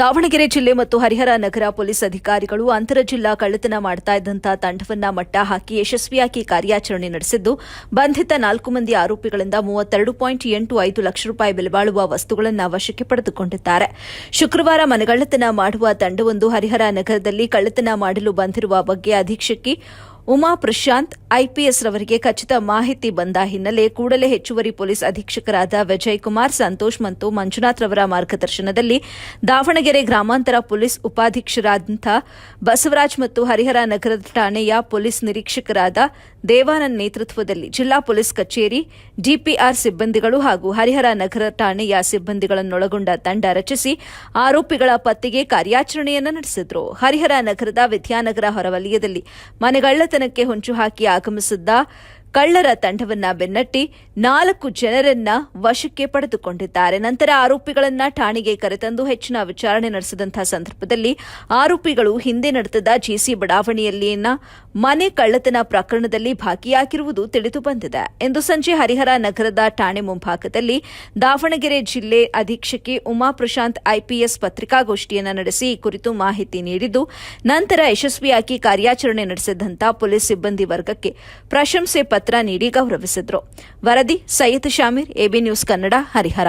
ದಾವಣಗೆರೆ ಜಿಲ್ಲೆ ಮತ್ತು ಹರಿಹರ ನಗರ ಪೊಲೀಸ್ ಅಧಿಕಾರಿಗಳು ಅಂತರ ಜಿಲ್ಲಾ ಕಳ್ಳತನ ಮಾಡ್ತಾ ಇದ್ದಂತಹ ತಂಡವನ್ನ ಮಟ್ಟ ಹಾಕಿ ಯಶಸ್ವಿಯಾಗಿ ಕಾರ್ಯಾಚರಣೆ ನಡೆಸಿದ್ದು, ಬಂಧಿತ ನಾಲ್ಕು ಮಂದಿ ಆರೋಪಿಗಳಿಂದ ಮೂವತ್ತೆರಡು ಪಾಯಿಂಟ್ ಎಂಟು ಐದು ಲಕ್ಷ ರೂಪಾಯಿ ಬೆಲೆ ಬಾಳುವ ವಸ್ತುಗಳನ್ನು ವಶಕ್ಕೆ ಪಡೆದುಕೊಂಡಿದ್ದಾರೆ. ಶುಕ್ರವಾರ ಮನೆಗಳ್ಳತನ ಮಾಡುವ ತಂಡವೊಂದು ಹರಿಹರ ನಗರದಲ್ಲಿ ಕಳ್ಳತನ ಮಾಡಲು ಬಂದಿರುವ ಬಗ್ಗೆ ಅಧೀಕ್ಷಕಿ ಉಮಾ ಪ್ರಶಾಂತ್ ಐಪಿಎಸ್ ರವರಿಗೆ ಖಚಿತ ಮಾಹಿತಿ ಬಂದ ಹಿನ್ನೆಲೆ ಕೂಡಲೇ ಹೆಚ್ಚುವರಿ ಪೊಲೀಸ್ ಅಧೀಕ್ಷಕರಾದ ವಿಜಯ್ ಕುಮಾರ್, ಸಂತೋಷ್ ಮತ್ತು ಮಂಜುನಾಥ್ ರವರ ಮಾರ್ಗದರ್ಶನದಲ್ಲಿ ದಾವಣಗೆರೆ ಗ್ರಾಮಾಂತರ ಪೊಲೀಸ್ ಉಪಾಧೀಕ್ಷರಾದಂಥ ಬಸವರಾಜ್ ಮತ್ತು ಹರಿಹರ ನಗರ ಠಾಣೆಯ ಪೊಲೀಸ್ ನಿರೀಕ್ಷಕರಾದ ದೇವಾನಂದ್ ನೇತೃತ್ವದಲ್ಲಿ ಜಿಲ್ಲಾ ಪೊಲೀಸ್ ಕಚೇರಿ, ಡಿಪಿಆರ್ ಸಿಬ್ಬಂದಿಗಳು ಹಾಗೂ ಹರಿಹರ ನಗರ ಠಾಣೆಯ ಸಿಬ್ಬಂದಿಗಳನ್ನೊಳಗೊಂಡ ತಂಡ ರಚಿಸಿ ಆರೋಪಿಗಳ ಪತ್ತೆಗೆ ಕಾರ್ಯಾಚರಣೆಯನ್ನು ನಡೆಸಿದ್ರು. ಹರಿಹರ ನಗರದ ವಿದ್ಯಾನಗರ ಹೊರವಲಯದಲ್ಲಿ ಮನೆಗಳ್ಳತನಕ್ಕೆ ಹೊಂಚು ಹಾಕಿ ಆಗಮಿಸಿದ್ದ ಕಳ್ಳರ ತಂಡವನ್ನ ಬೆನ್ನಟ್ಟಿ ನಾಲ್ಕು ಜನರನ್ನ ವಶಕ್ಕೆ ಪಡೆದುಕೊಂಡಿದ್ದಾರೆ. ನಂತರ ಆರೋಪಿಗಳನ್ನ ಠಾಣೆಗೆ ಕರೆತಂದು ಹೆಚ್ಚಿನ ವಿಚಾರಣೆ ನಡೆಸಿದಂತಹ ಸಂದರ್ಭದಲ್ಲಿ ಆರೋಪಿಗಳು ಹಿಂದೆ ನಡೆದ ಜಿಸಿ ಬಡಾವಣೆಯಲ್ಲಿನ ಮನೆ ಕಳ್ಳತನ ಪ್ರಕರಣದಲ್ಲಿ ಭಾಗಿಯಾಗಿರುವುದು ತಿಳಿದು ಬಂದಿದೆ. ಇಂದು ಸಂಜೆ ಹರಿಹರ ನಗರದ ಠಾಣೆ ಮುಂಭಾಗದಲ್ಲಿ ದಾವಣಗೆರೆ ಜಿಲ್ಲೆ ಅಧೀಕ್ಷಕಿ ಉಮಾ ಪ್ರಶಾಂತ್ ಐಪಿಎಸ್ ಪತ್ರಿಕಾಗೋಷ್ಠಿಯನ್ನು ನಡೆಸಿ ಈ ಕುರಿತು ಮಾಹಿತಿ ನೀಡಿದ್ದು, ನಂತರ ಯಶಸ್ವಿಯಾಗಿ ಕಾರ್ಯಾಚರಣೆ ನಡೆಸಿದಂತಹ ಪೊಲೀಸ್ ಸಿಬ್ಬಂದಿ ವರ್ಗಕ್ಕೆ ಪ್ರಶಂಸೆ ಪತ್ರ ನೀಡಿ ಗೌರವಿಸಿದ್ರು. ವರದಿ Syed Shameer AB news Kannada Harihar.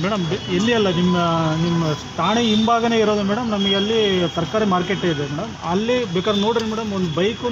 Madam, ಇಲ್ಲಿ ಅಲ್ಲ, ನಿಮ್ಮ ನಿಮ್ಮ ಠಾಣೆ ಹಿಂಭಾಗನೇ ಇರೋದು ಮೇಡಮ್, ನಮಗೆ ಅಲ್ಲಿ ತರಕಾರಿ ಮಾರ್ಕೆಟ್ ಇದೆ ಮೇಡಮ್. ಅಲ್ಲಿ ಬೇಕಾದ್ರೆ ನೋಡಿರಿ ಮೇಡಮ್, ಒಂದು ಬೈಕು